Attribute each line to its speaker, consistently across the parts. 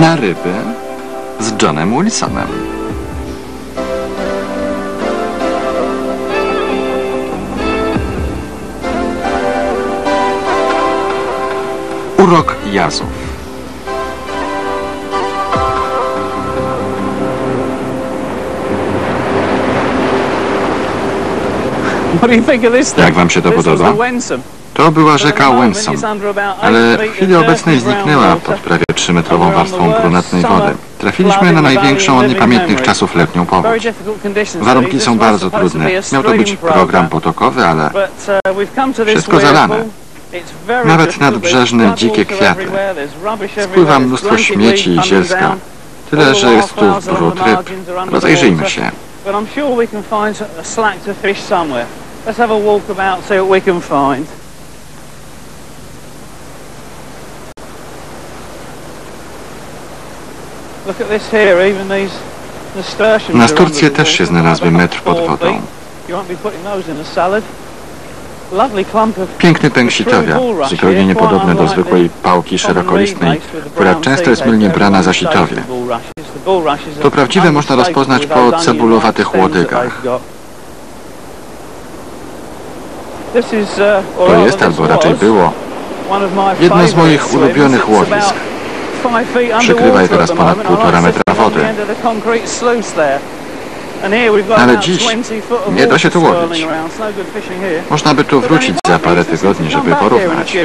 Speaker 1: Na ryby z Johnem Wilsonem. Urok jazów. Jak wam się to podoba? To była rzeka
Speaker 2: eight
Speaker 1: ale w chwili obecnej zniknęła pod prawie 3-metrową warstwą brunatnej wody. Trafiliśmy na największą od niepamiętnych czasów letnią powódź. Warunki są bardzo trudne. Miał to być program potokowy, ale
Speaker 2: uh,
Speaker 1: Wszystko zalane. Nawet nadbrzeżne dzikie kwiaty. spływa mnóstwo śmieci i zielska. Tyle, że jest tu brud ryb. Rozejrzyjmy się.
Speaker 2: But I'm sure we can find a slack to fish somewhere. Let's have a walk about, see what we can find. Look at this here, even these nasturtiums
Speaker 1: Na Sturcję też się znalazły metr pod wodą. Piękny pęksitowia, zupełnie niepodobny do zwykłej pałki szerokolistnej, która często jest mylnie brana za sitowie.
Speaker 2: To prawdziwe można rozpoznać po cebulowatych łodygach.
Speaker 1: To jest, albo raczej było, jedno z moich ulubionych łowisk. Przykrywa je teraz ponad półtora metra wody. Ale dziś nie da się tu łowić. Można by tu wrócić za parę tygodni, żeby porównać.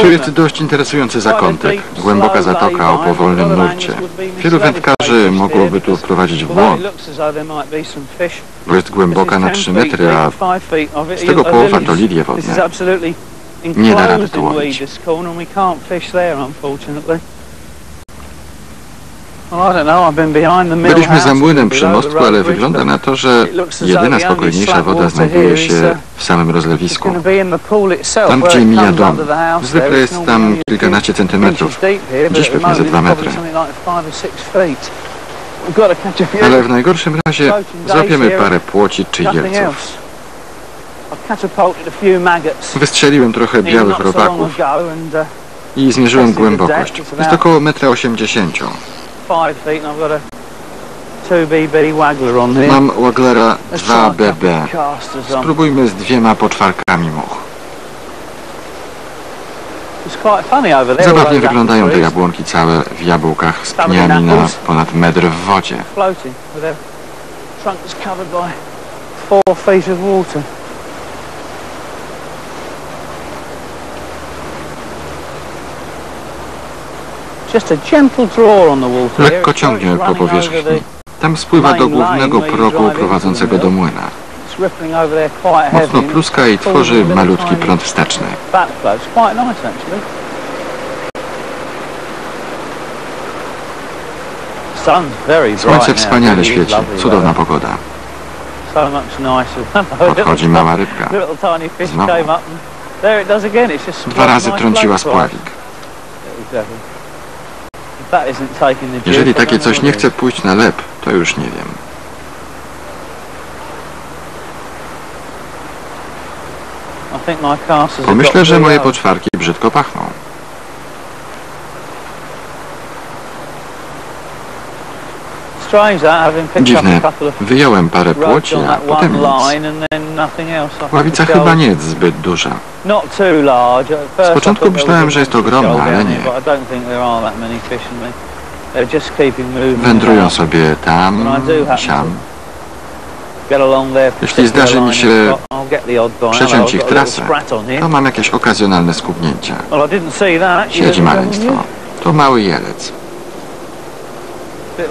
Speaker 1: Tu jest dość interesujący zakątek, głęboka zatoka o powolnym nurcie. Wielu wędkarzy mogłoby tu wprowadzić w błąd, bo jest głęboka na 3 metry, a
Speaker 2: z tego połowa to lilie
Speaker 1: wodne. Nie da rady tu łowić. Byliśmy za młynem przy mostku, ale wygląda na to, że jedyna spokojniejsza woda znajduje się w samym rozlewisku. Tam, gdzie mija dom. Zwykle jest tam kilkanaście centymetrów,
Speaker 2: Dziś pewnie ze dwa metry.
Speaker 1: ale w najgorszym razie złapiemy parę płoci czy jelców. Wystrzeliłem trochę białych robaków i zmierzyłem głębokość. Jest około 1,80 m. Mam Waglera 2BB. Spróbujmy z dwiema poczwarkami much. Zabawnie wyglądają te jabłonki całe w jabłkach z pniami na ponad metr w wodzie.
Speaker 2: floating with their trunks covered by four feet of water. Just a gentle draw on the water. here.
Speaker 1: Lekko ciągnie po powierzchni. Tam spływa do głównego progu prowadzącego do młyna. Mocno pluska i tworzy malutki prąd wsteczny. Słońce wspaniale świeci. Cudowna pogoda. Podchodzi mała rybka. Znowu. Dwa razy trąciła spławik. Jeżeli takie coś nie chce pójść na lep, to już nie wiem. Pomyślę, że moje poczwarki brzydko pachną. Dziwne. Wyjąłem parę płoci, a potem nic. Ławica chyba nie jest zbyt duża.
Speaker 2: I
Speaker 1: początku myślałem, że jest ogromna, ale nie. Wędrują sobie tam, siam. Jeśli zdarzy mi się przeciąć ich trasę. To mam jakieś okazjonalne skubnięcia. Siedzi maleństwo. To mały jelec.
Speaker 2: you. Little days.
Speaker 1: Idź sobie.
Speaker 2: It's taken a long time for them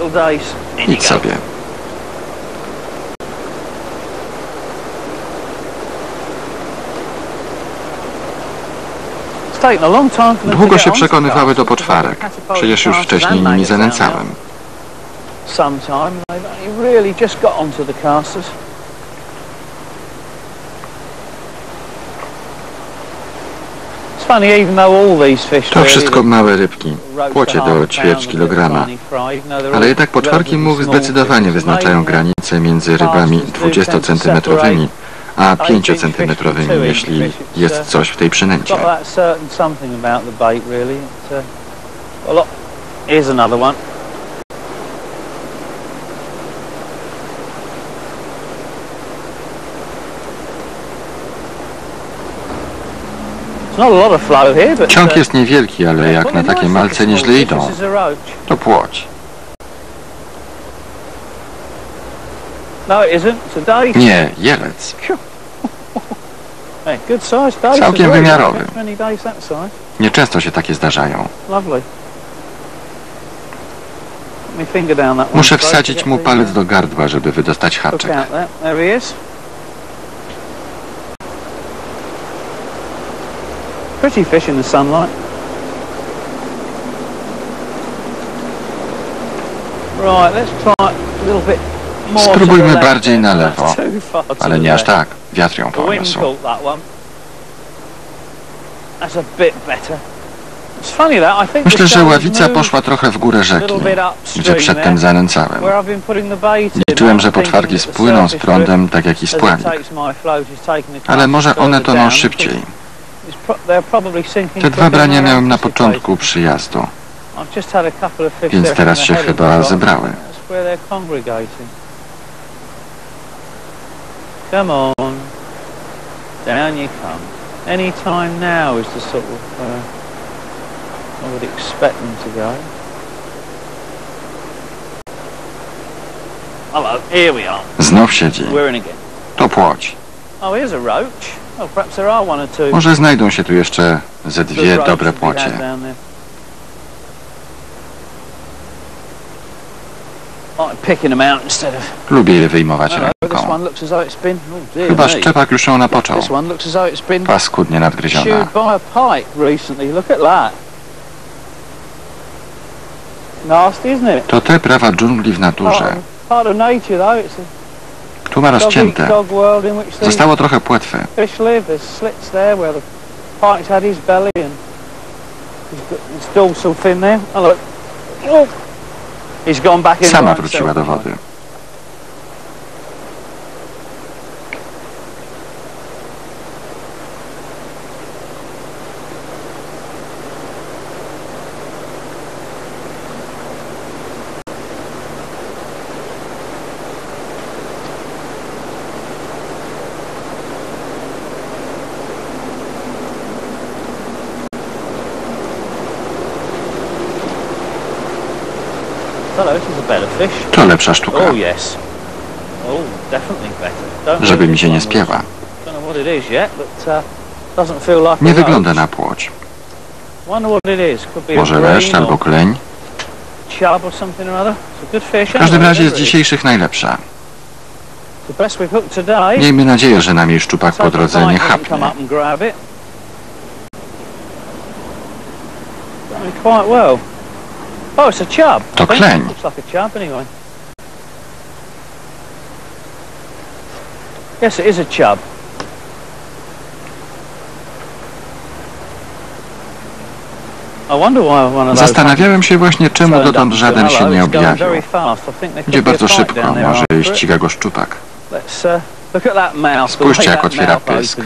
Speaker 2: to
Speaker 1: Długo się przekonywały do poczwarek. Przecież już wcześniej nimi zanęcałem.
Speaker 2: Sometime they've really just got onto the casters. It's funny, even though all these fish
Speaker 1: To wszystko małe rybki. Płocie do ćwierć kilograma.
Speaker 2: they're
Speaker 1: Ale jednak poczwarki
Speaker 2: small
Speaker 1: zdecydowanie wyznaczają granicę między rybami
Speaker 2: casters do tend to
Speaker 1: 20-centymetrowymi a 5-centymetrowymi, jeśli jest coś w tej przynęcie.
Speaker 2: Got that certain something about the bait, really. It's, uh, a lot. Here's another one. It's not a lot of flow here, but
Speaker 1: Ciąg
Speaker 2: uh,
Speaker 1: jest niewielki, ale jak na takie malce nieźle idą, to płoć.
Speaker 2: No.
Speaker 1: Nie, jelec. Całkiem wymiarowy. Nieczęsto się takie zdarzają. Muszę wsadzić mu palec do gardła, żeby wydostać haczyk.
Speaker 2: out there. There he is. Pretty fish in the sunlight. Right, let's try a little bit more to the
Speaker 1: Spróbujmy bardziej na lewo, ale nie aż tak. Wiatr ją poniósł. Myślę, że ławica poszła trochę w górę rzeki, gdzie przedtem zanęcałem. Liczyłem, że potwarki spłyną z prądem, tak jak i spławik. Ale może one toną szybciej. Te dwa brania miałem na początku przyjazdu. Więc teraz się chyba zebrały.
Speaker 2: Come on. Down you come. Any time now is the sort of uh, I would expect them to go. Hello, here we are.
Speaker 1: Znów siedzi.
Speaker 2: We're in again.
Speaker 1: To płoć.
Speaker 2: Oh, here's a roach.
Speaker 1: Może znajdą się tu jeszcze ze dwie dobre płocie. Lubię je wyjmować ręką. Chyba szczepak już ją napoczął. Paskudnie nadgryziona. To te prawa dżungli w naturze. Tu ma rozcięte. Zostało trochę płetwy.
Speaker 2: fish live. There's slits there where the pike's had his belly and he's got his dorsal fin there. Oh, look. Oh. He's gone back in
Speaker 1: Sama
Speaker 2: by
Speaker 1: wróciła do
Speaker 2: himself.
Speaker 1: wody.
Speaker 2: Hello, this is a better fish.
Speaker 1: To lepsza sztuka.
Speaker 2: Oh yes. Oh, definitely better. Don't
Speaker 1: Żeby mi się nie spiewa.
Speaker 2: Uh,
Speaker 1: Nie wygląda na płoć. Może leszcz albo kleń. W każdym razie z dzisiejszych najlepsza. Miejmy nadzieję, że nam jej szczupak po drodze nie chapnie.
Speaker 2: quite well. Oh, it's a chub.
Speaker 1: To kleń.
Speaker 2: Looks like a chub anyway. Yes, it is a chub.
Speaker 1: Zastanawiałem się właśnie, czemu dotąd żaden się nie objawił. Idzie
Speaker 2: a
Speaker 1: bardzo szybko, może ściga go szczupak.
Speaker 2: Uh,
Speaker 1: Spójrzcie, jak otwiera pysk.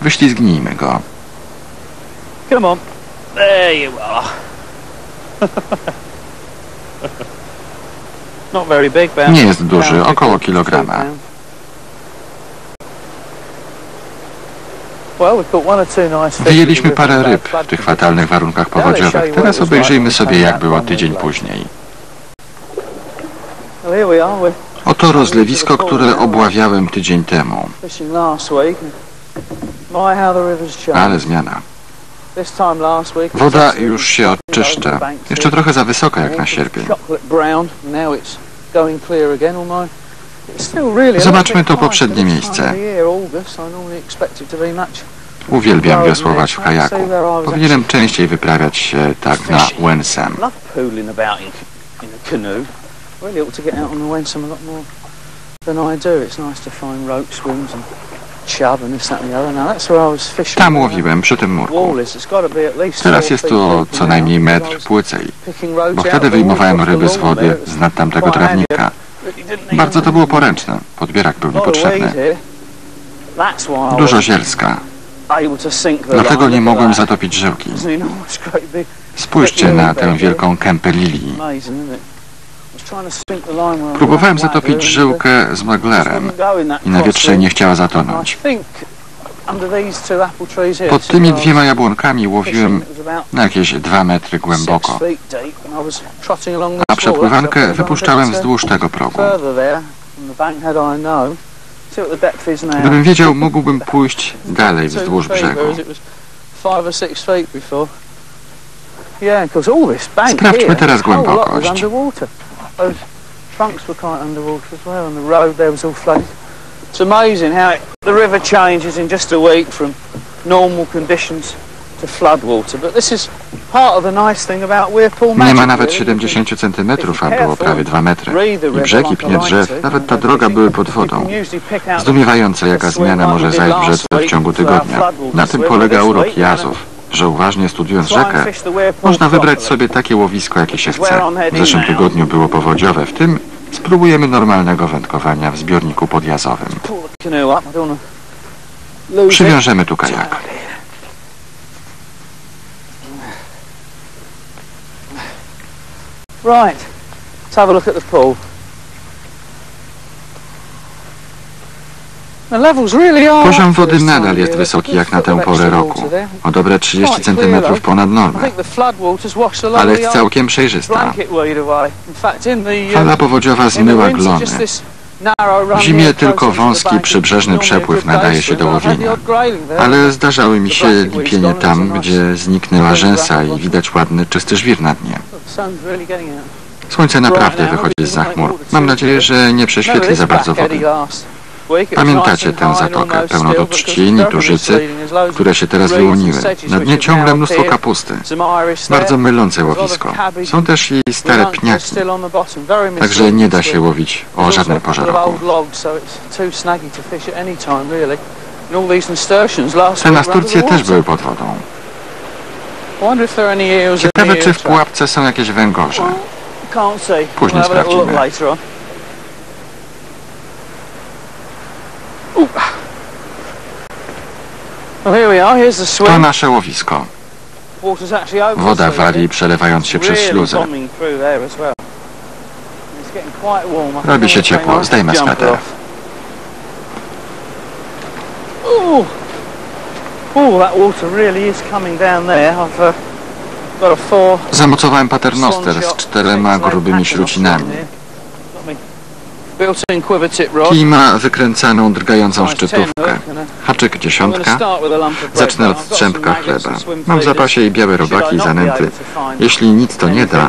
Speaker 1: Wyślizgnijmy go.
Speaker 2: Come on. There you are.
Speaker 1: Nie jest duży, około
Speaker 2: 50,
Speaker 1: kilograma. Wyjęliśmy parę ryb w tych fatalnych warunkach powodziowych. Teraz obejrzyjmy sobie, jak było tydzień później. Oto rozlewisko, które obławiałem tydzień temu. Ale zmiana. Woda już się
Speaker 2: banks
Speaker 1: Jeszcze trochę za wysoka jak na sierpień. Zobaczmy to poprzednie miejsce. Uwielbiam wiosłować w kajaku. Powinienem częściej wyprawiać się tak na Wensem.
Speaker 2: Really ought to get out on the Wensum a lot more than I do. It's nice to find rope swims and
Speaker 1: Tam łowiłem, przy tym murku. Teraz jest to co najmniej metr płycej, bo wtedy wyjmowałem ryby z wody z tamtego trawnika. Bardzo to było poręczne. Podbierak był
Speaker 2: a lot of weed
Speaker 1: niepotrzebny.
Speaker 2: here. That's why I
Speaker 1: Dużo zielska. Dlatego nie mogłem zatopić żyłki. Spójrzcie na tę wielką kępę lilii. Próbowałem zatopić żyłkę z maglerem i na wietrze nie chciała zatonąć. Pod tymi dwiema jabłonkami łowiłem na jakieś dwa metry głęboko, a przepływankę wypuszczałem wzdłuż tego progu. Gdybym wiedział, mógłbym pójść dalej wzdłuż brzegu. Sprawdźmy teraz głębokość.
Speaker 2: Those trunks were quite underwater as well, and the road there was all flooded. It's amazing how it, the river changes in just a week from normal conditions to floodwater. But this is part of the nice thing about Weirpool Magic.
Speaker 1: Nie ma nawet
Speaker 2: really.
Speaker 1: 70 centymetrów, a było prawie 2 metry. I
Speaker 2: I
Speaker 1: pnie drzew, nawet ta droga były pod wodą. Zdumiewające, jaka zmiana może zajść w rzece w ciągu tygodnia. Na tym polega urok jazów, że uważnie studiując rzekę, można wybrać sobie takie łowisko, jakie się chce. W zeszłym tygodniu było powodziowe, w tym spróbujemy normalnego wędkowania w zbiorniku podjazowym. Przywiążemy tu kajak.
Speaker 2: Right, let's have a look at the pool. The levels really are
Speaker 1: Poziom wody nadal jest wysoki jak na tę porę roku. O dobre 30
Speaker 2: Quite clear,
Speaker 1: cm ponad normę, ale jest całkiem przejrzysta.
Speaker 2: um,
Speaker 1: Fala powodziowa zmyła glony. W zimie tylko wąski przybrzeżny przepływ nadaje się do łowienia. Ale zdarzały mi się lipienie tam, gdzie zniknęła rzęsa i widać ładny, czysty żwir na dnie.
Speaker 2: Out.
Speaker 1: Słońce naprawdę wychodzi z chmur. Mam nadzieję, że nie prześwietli za bardzo wody. Pamiętacie tę zatokę pełną do trzcin i tużycy, które się teraz wyłoniły. Na dnie ciągle mnóstwo kapusty. Bardzo mylące łowisko. Są też i stare pniaki, także nie da się łowić o żadnej porze roku. Te nasturcje też były pod wodą. Ciekawe, czy w pułapce są jakieś węgorze. Później sprawdzimy. To nasze łowisko. Woda wali, przelewając się przez śluzę. Robi się ciepło. Zdejmę sweter.
Speaker 2: Uh,
Speaker 1: Zamocowałem paternoster z czterema grubymi śrucinami. Kij ma wykręcaną, drgającą szczytówkę. Haczyk dziesiątka. Zacznę od strzępka chleba. Mam w zapasie i białe robaki i zanęty. Jeśli nic to nie da,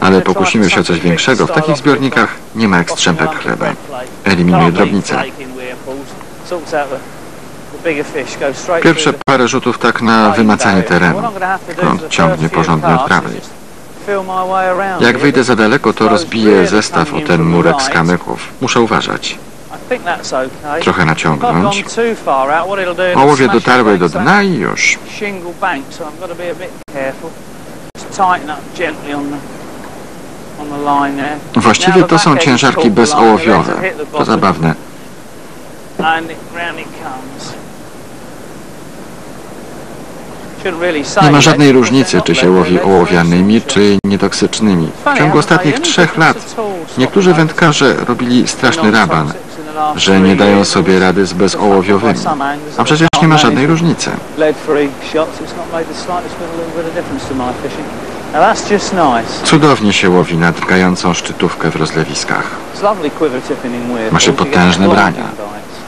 Speaker 1: ale pokusimy się o coś większego, w takich zbiornikach nie ma jak strzępek chleba. Eliminuje drobnicę. Pierwsze parę rzutów tak na wymacanie terenu. Prąd ciągnie porządnie od prawej. Jak wyjdę za daleko, to rozbiję zestaw o ten murek z kamyków. Muszę uważać. Trochę naciągnąć. Ołowie dotarły do dna i już. Właściwie to są ciężarki bezołowiowe. To zabawne.
Speaker 2: And it, round it comes. Shouldn't really say
Speaker 1: Nie ma żadnej różnicy, czy się łowi ołowianymi, czy nietoksycznymi. W ciągu ostatnich trzech lat niektórzy wędkarze robili straszny raban, że nie dają sobie rady z bezołowiowymi. A przecież nie ma żadnej różnicy. Cudownie się łowi na drgającą szczytówkę w rozlewiskach. Ma się potężne brania.
Speaker 2: bites.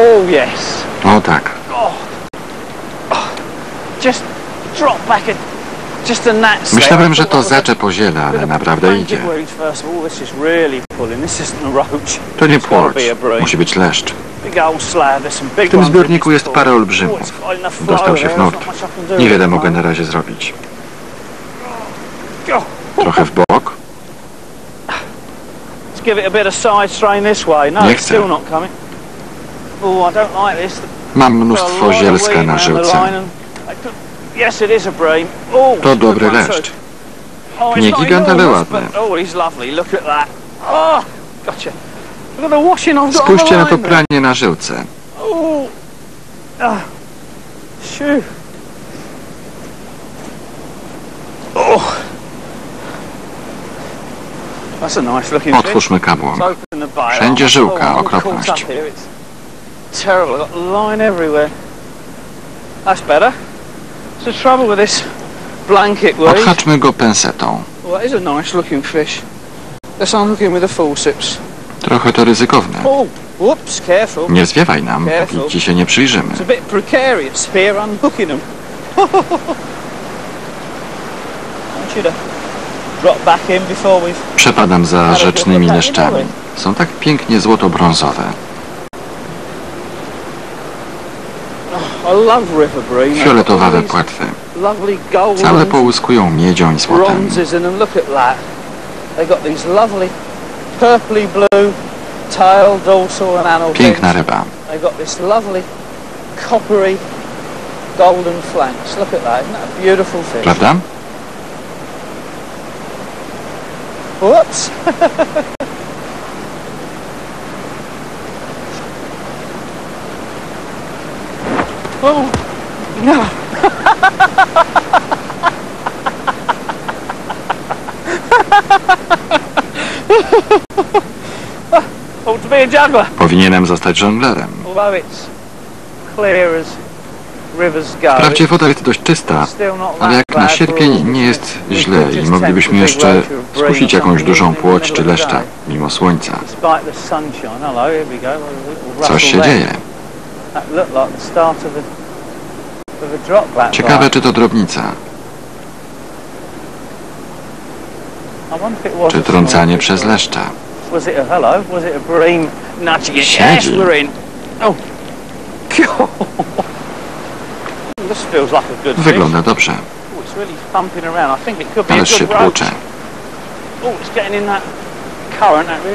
Speaker 2: Oh yes.
Speaker 1: O tak.
Speaker 2: Just drop back a, just a gnat set.
Speaker 1: Myślałem, że to zaczep o ziele,
Speaker 2: a bit
Speaker 1: ale naprawdę idzie. To nie
Speaker 2: bream.
Speaker 1: musi być leszcz. W tym zbiorniku jest parę olbrzymów.
Speaker 2: Oh,
Speaker 1: Dostał się w nurt. Niewiele mogę na razie zrobić. Trochę w bok.
Speaker 2: No,
Speaker 1: Nie chcę. Mam
Speaker 2: Got a
Speaker 1: mnóstwo zielska na żyłce.
Speaker 2: Oh,
Speaker 1: To dobry leszcz.
Speaker 2: Oh,
Speaker 1: Nie gigant, ale ładny.
Speaker 2: Oh. Oh,
Speaker 1: Spójrzcie na to pranie na żyłce.
Speaker 2: Oh. Ah. Oh.
Speaker 1: Otwórzmy
Speaker 2: bait.
Speaker 1: Wszędzie
Speaker 2: Oh,
Speaker 1: żyłka, okropność.
Speaker 2: caught up here. It's terrible. I've got line everywhere. That's better. The trouble with this blanket weed?
Speaker 1: Odhaczmy go pensetą.
Speaker 2: Well, that is a nice looking fish. Let's unhook him with the forceps.
Speaker 1: Trochę to ryzykowne.
Speaker 2: Oh, whoops, careful.
Speaker 1: Nie zwiewaj nam, póki ci się nie przyjrzymy.
Speaker 2: It's a bit precarious here unhooking we've...
Speaker 1: Przepadam za rzecznymi leszczami. Są tak pięknie złoto-brązowe.
Speaker 2: I love river bream. They've got all
Speaker 1: Fioletowawe
Speaker 2: these
Speaker 1: płetwy.
Speaker 2: Lovely golden
Speaker 1: Całe połyskują miedzią i złotem.
Speaker 2: bronzes in them. Look at that. They've got these lovely purpley blue tail, dorsal and anal
Speaker 1: Piękna
Speaker 2: fins.
Speaker 1: ryba.
Speaker 2: They've got this lovely coppery golden flanks. Look at that. Isn't that a beautiful fish?
Speaker 1: Prawda?
Speaker 2: Whoops. Oh, no. Ought to be a juggler,
Speaker 1: Powinienem zostać żonglerem. Wprawdzie woda jest dość czysta, ale jak na sierpień nie jest źle i moglibyśmy jeszcze skusić jakąś dużą płoć czy
Speaker 2: day.
Speaker 1: mimo słońca. Coś się dzieje. Ciekawe, czy to drobnica, czy trącanie przez leszcza. Siedzi. Wygląda dobrze.
Speaker 2: Oh, it's really thumping around. I think it could be a
Speaker 1: ale się tłucze.
Speaker 2: Oh,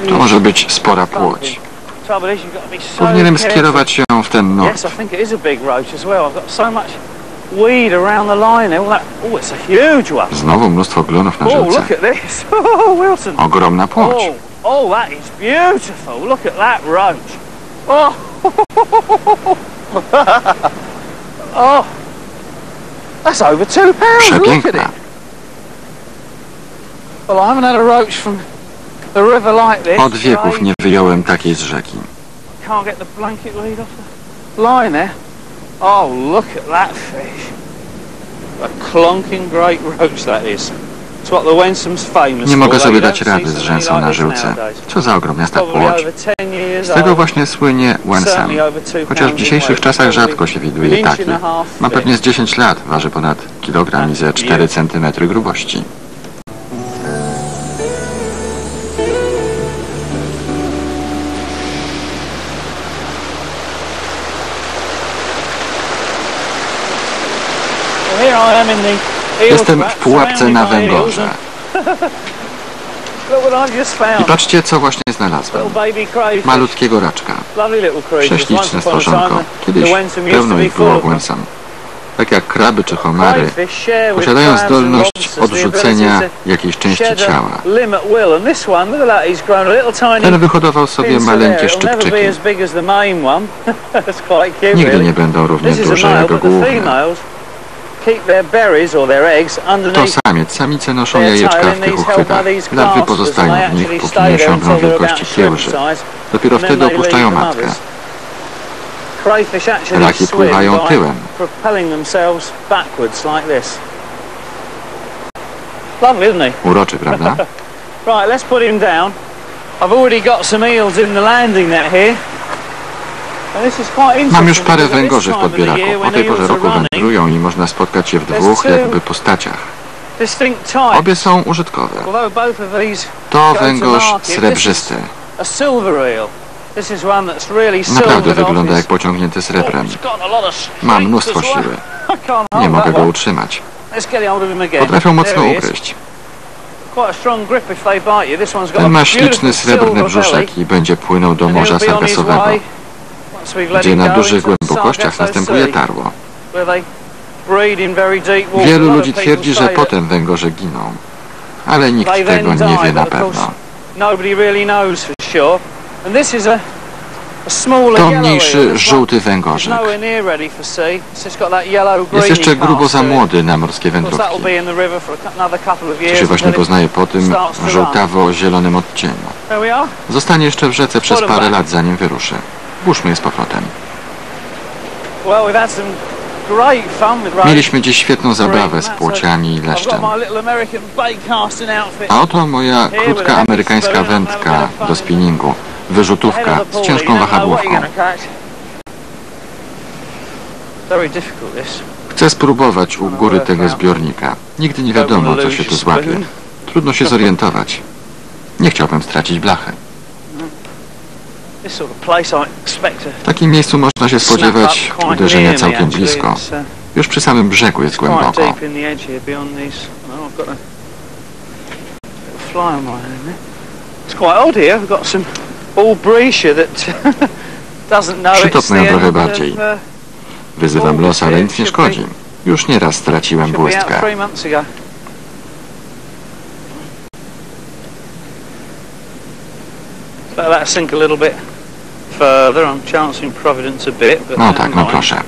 Speaker 1: To może być spora płoć.
Speaker 2: Trouble is, you've got to be so
Speaker 1: Powinienem skierować ją w ten nurt.
Speaker 2: Yes, I think it is a big roach as well. I've got so much weed around the line there. All that, oh, it's a huge one.
Speaker 1: Znowu mnóstwo glonów na
Speaker 2: Oh,
Speaker 1: żyłce.
Speaker 2: look at this. Oh, Wilson.
Speaker 1: Ogromna płoć.
Speaker 2: Oh, oh, that is beautiful. Look at that roach. Oh. oh. That's over two pounds. Look at it. Well, I haven't had a roach from
Speaker 1: Od wieków nie wyjąłem takiej z rzeki.
Speaker 2: Oh, look at that fish. A great roach that is.
Speaker 1: Nie mogę sobie dać rady z rzęsą na żyłce. Co za ogromniasta
Speaker 2: Probably
Speaker 1: płoć.
Speaker 2: over 10 years
Speaker 1: Z tego właśnie słynie Wensam. Chociaż w dzisiejszych czasach rzadko się widuje taki. Ma pewnie z 10 lat, waży ponad kilogram i ze 4 cm grubości. Jestem w pułapce na węgorze. I patrzcie, co właśnie znalazłem. Malutkiego raczka. Prześliczne stworzonko. Kiedyś pełno ich było. Wensam. Tak jak kraby czy homary, posiadają zdolność odrzucenia jakiejś części ciała. Ten wyhodował sobie maleńkie szczypczyki. Nigdy nie będą równie duże jak
Speaker 2: but
Speaker 1: To samiec, samice noszą jajeczka w tych uchwytach. Larwy pozostają w nich, póki nie osiągną wielkości kiełży. Dopiero wtedy opuszczają matkę. Raki pływają tyłem. Uroczy, prawda?
Speaker 2: Right, let's put him down. I've already got some eels in the landing net here. And this is quite interesting
Speaker 1: Mam już parę węgorzy w podbieraku. O tej porze roku wędrują i można spotkać je w dwóch jakby postaciach. Obie są użytkowe. To
Speaker 2: go to
Speaker 1: węgorz srebrzysty. Naprawdę wygląda jak pociągnięty srebrem. Ma mnóstwo siły. Nie mogę go utrzymać. Potrafią mocno ugryźć. Ten ma śliczny srebrny brzuszek i będzie płynął do Morza Sargasowego. Gdzie na dużych głębokościach następuje tarło. Wielu ludzi twierdzi, że potem węgorze giną, ale nikt tego nie wie na pewno. To mniejszy, żółty węgorzyk. Jest jeszcze grubo za młody na morskie wędrówki. się właśnie poznaje po tym żółtawo-zielonym odcieniu. Zostanie jeszcze w rzece przez parę lat, zanim wyruszy. Włóżmy je z powrotem. Mieliśmy dziś świetną zabawę z płociami i leszczem. A oto moja krótka amerykańska wędka do spinningu. Wyrzutówka z ciężką wahadłówką. Chcę spróbować u góry tego zbiornika. Nigdy nie wiadomo, co się tu złapie. Trudno się zorientować. Nie chciałbym stracić blachy.
Speaker 2: This sort of place I expect to
Speaker 1: W takim miejscu można się spodziewać uderzenia całkiem blisko.
Speaker 2: Uh,
Speaker 1: Już przy samym brzegu jest głęboko.
Speaker 2: the
Speaker 1: ją trochę
Speaker 2: of,
Speaker 1: bardziej.
Speaker 2: uh,
Speaker 1: Wyzywam los, ale nic nie szkodzi. Już nieraz straciłem błystkę.
Speaker 2: Let that sink a little bit further. I'm chancing Providence a bit, but
Speaker 1: No
Speaker 2: never
Speaker 1: tak, no
Speaker 2: mind.
Speaker 1: proszę.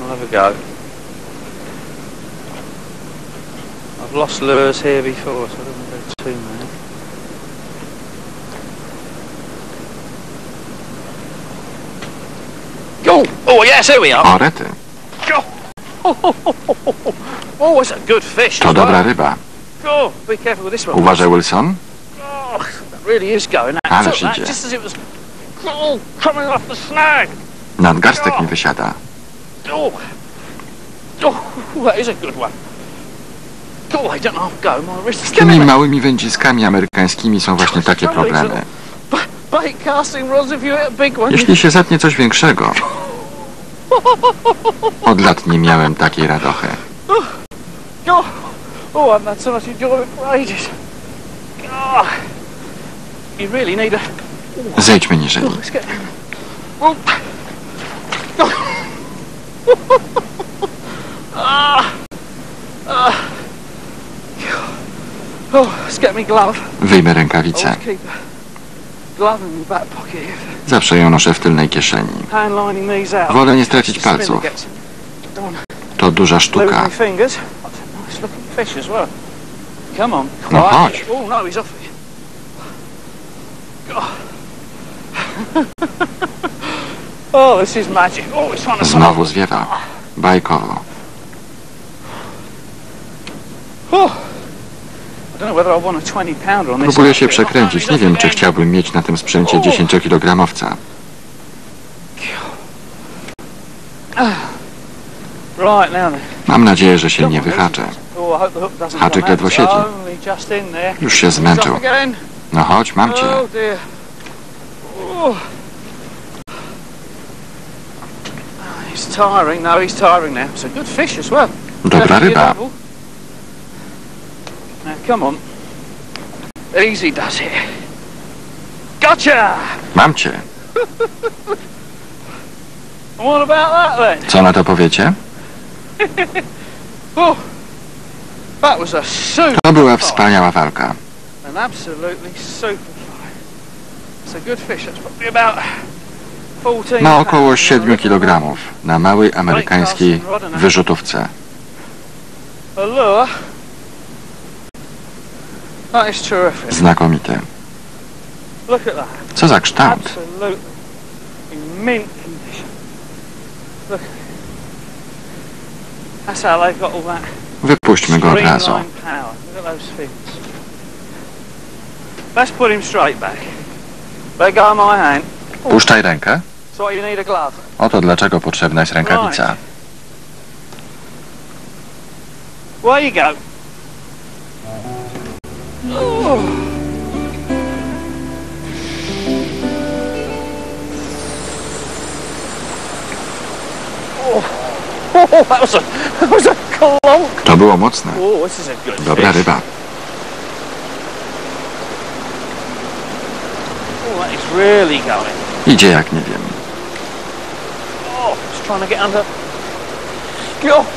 Speaker 2: I'll have a go. I've lost lures here before, so I don't want to go too many. Oh, oh yes, here we are.
Speaker 1: O, rety.
Speaker 2: Oh, it's a good fish.
Speaker 1: To
Speaker 2: as
Speaker 1: dobra
Speaker 2: well.
Speaker 1: ryba.
Speaker 2: Oh, be careful with this one.
Speaker 1: Uważaj, Wilson.
Speaker 2: Oh, that really is going. That
Speaker 1: Ależ
Speaker 2: took that
Speaker 1: idzie.
Speaker 2: just as it was
Speaker 1: Nadgarstek mi wysiada.
Speaker 2: Oh, oh. Oh,
Speaker 1: Z
Speaker 2: killing
Speaker 1: tymi małymi wędziskami amerykańskimi są właśnie takie problemy. Jeśli się zatnie coś większego, od lat nie miałem takiej radochy.
Speaker 2: Oh, oh, I've had so much enjoyment for ages. Oh, you really need a.
Speaker 1: Zejdźmy niżej.
Speaker 2: Oh. Oh. Oh.
Speaker 1: Wyjmę rękawicę.
Speaker 2: Here.
Speaker 1: Zawsze ją noszę w tylnej kieszeni. Wolę nie stracić palców. To duża sztuka.
Speaker 2: well. Come on.
Speaker 1: No chodź. Znowu zwiewa. Bajkowo.
Speaker 2: Oh. I don't know whether I want a 20 pounder on this.
Speaker 1: Próbuję się przekręcić.
Speaker 2: Oh,
Speaker 1: Nie wiem, czy chciałbym mieć na tym sprzęcie 10-kilogramowca.
Speaker 2: Right now then.
Speaker 1: Mam nadzieję, że się nie wyhaczę.
Speaker 2: Oh,
Speaker 1: Haczyk ledwo siedzi. Już się zmęczył. No chodź, mam cię.
Speaker 2: Oh. He's tiring. No, he's tiring now. It's a good fish as well.
Speaker 1: Dobra ryba.
Speaker 2: Now, come on. Easy does it. Gotcha!
Speaker 1: Mam cię.
Speaker 2: What about that then?
Speaker 1: Co na to powiecie?
Speaker 2: Oh, that was a super
Speaker 1: To była wspaniała walka.
Speaker 2: An absolutely super
Speaker 1: Ma około
Speaker 2: pounds.
Speaker 1: 7 kg na małej amerykańskiej wyrzutówce. Znakomity. Co za kształt. Wypuśćmy go od razu.
Speaker 2: Let's put him straight back.
Speaker 1: Puszczaj rękę. Oto dlaczego potrzebna jest rękawica. To było mocne.
Speaker 2: Oh,
Speaker 1: Dobra ryba.
Speaker 2: Oh, that is really going.
Speaker 1: Idzie jak nie wiem.
Speaker 2: trying to get under. God.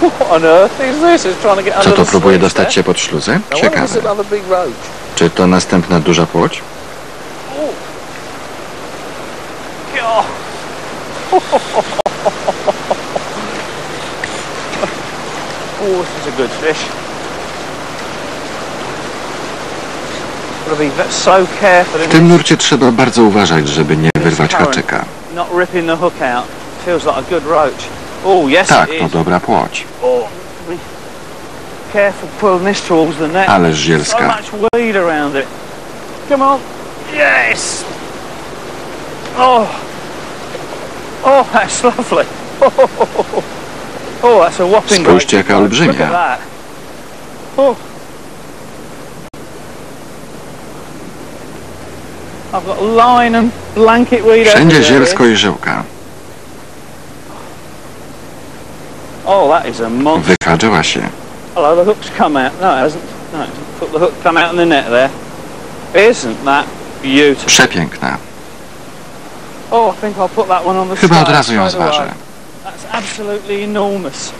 Speaker 2: What on earth is this? It's trying to get
Speaker 1: Co to, próbuje dostać się pod śluzę?
Speaker 2: It's
Speaker 1: Ciekawe. Czy to następna duża płoć?
Speaker 2: Oh. Oh, this is a good fish. Got to be ve- so careful
Speaker 1: W tym nurcie trzeba bardzo uważać, żeby nie wyrwać haczyka.
Speaker 2: Oh,
Speaker 1: Tak, to dobra płoć.
Speaker 2: Oh.
Speaker 1: Ależ.
Speaker 2: Come on. Yes. Oh. Oh, that's lovely. Oh, that's a whopping
Speaker 1: Spójrzcie, jaka olbrzymia.
Speaker 2: Oh. I've got a line and blanket weed
Speaker 1: Wszędzie zielsko i żyłka.
Speaker 2: Oh, that is a monster.
Speaker 1: Wychadzyła się.
Speaker 2: Hello, the hook's come out. No, it hasn't. No, it hasn't. Put the hook come out in the net there. Isn't that beautiful?
Speaker 1: Przepiękna.
Speaker 2: Oh, I think I'll put that one on the
Speaker 1: Chyba od razu ją zważę.
Speaker 2: That's absolutely enormous.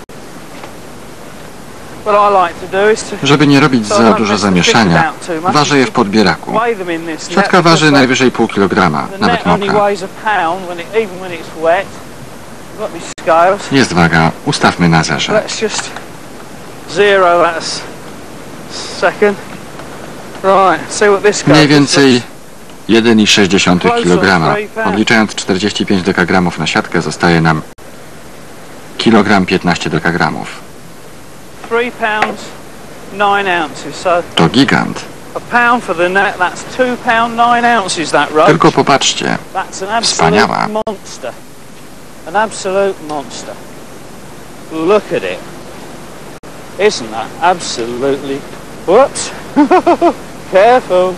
Speaker 1: Żeby nie robić za dużo zamieszania, ważę je w podbieraku.
Speaker 2: because
Speaker 1: waży najwyżej pół kilograma, nawet mokra. Jest waga, ustawmy na zerze. Mniej więcej 1,6
Speaker 2: Close
Speaker 1: kg. Odliczając 45 dekagramów na siatkę zostaje nam kilogram 15 dekagramów.
Speaker 2: Three pounds, nine ounces. So
Speaker 1: To gigant.
Speaker 2: a pound for the net, that's two pound nine ounces that roach.
Speaker 1: Tylko popatrzcie,
Speaker 2: That's an absolute
Speaker 1: Wspaniała.
Speaker 2: monster. An absolute monster. Look at it. Isn't that absolutely... Whoops. Careful.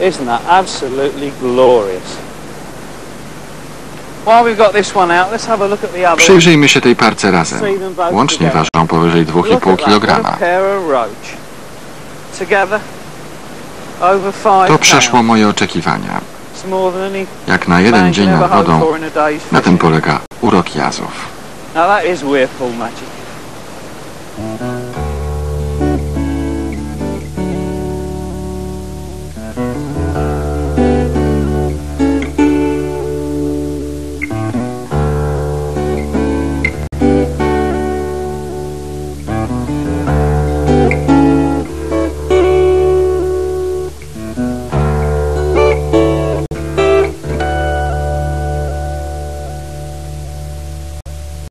Speaker 2: Isn't that absolutely glorious?
Speaker 1: Przyjrzyjmy się tej parce razem. Łącznie ważą powyżej
Speaker 2: Look
Speaker 1: 2,5
Speaker 2: at that, what a
Speaker 1: kg. To przeszło moje oczekiwania. Jak na jeden dzień nad wodą, na tym polega urok jazów.
Speaker 2: Now that is Weirpool magic.